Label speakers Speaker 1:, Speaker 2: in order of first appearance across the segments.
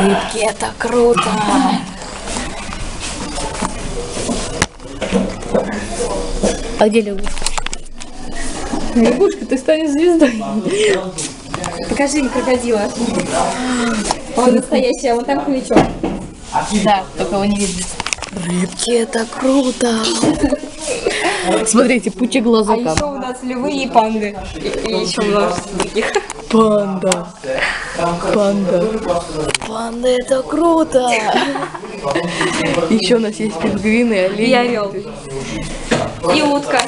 Speaker 1: Рыбки, это круто. А где лягушка? Лягушка, ты станешь звездой.
Speaker 2: Покажи мне крокодила. Он настоящий, а вон там хомячок.
Speaker 1: Да, только его не видно. Рыбки, это круто. Смотрите, пути
Speaker 2: А
Speaker 1: глазакам.
Speaker 2: еще у нас львы и панды. И, и еще множество других.
Speaker 1: Панда. Панда. Панда, это круто. Еще у нас есть пингвины,
Speaker 2: И
Speaker 1: олени.
Speaker 2: орел. И утка.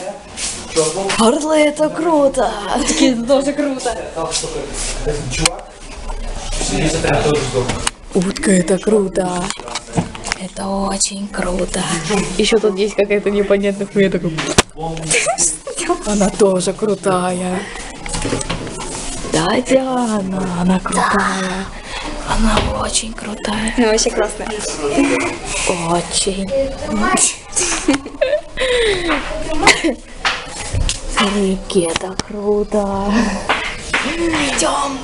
Speaker 1: Орлы, это круто.
Speaker 2: Такие это тоже круто.
Speaker 1: Утка, это круто. Это очень круто. Еще тут есть какая-то непонятная хуйня такой. Она тоже крутая. Да, Диана, она крутая. Она очень крутая.
Speaker 2: Ну, вообще классно.
Speaker 1: Очень. Это круто. Идем.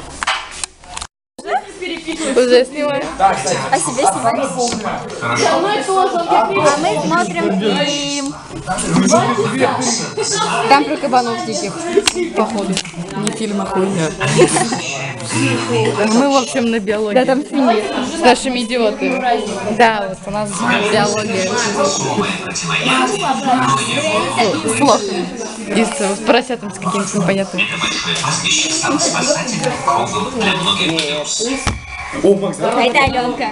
Speaker 1: Уже снимаем.
Speaker 2: А себе снимать? А мы смотрим фильм. Там про кабанов диких, походу.
Speaker 1: Не фильм, а хуйня. Мы, в общем, на биологии.
Speaker 2: Да, там свиньи.
Speaker 1: С нашими идиотами. Да, вот у нас биология. Плохо. И с, с поросятами с какими-то непонятными.
Speaker 2: А это Аленка.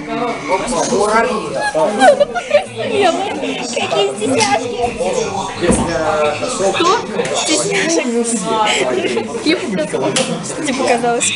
Speaker 2: Какие стесняшки. Кто? Стесняшек. Тебе показалось.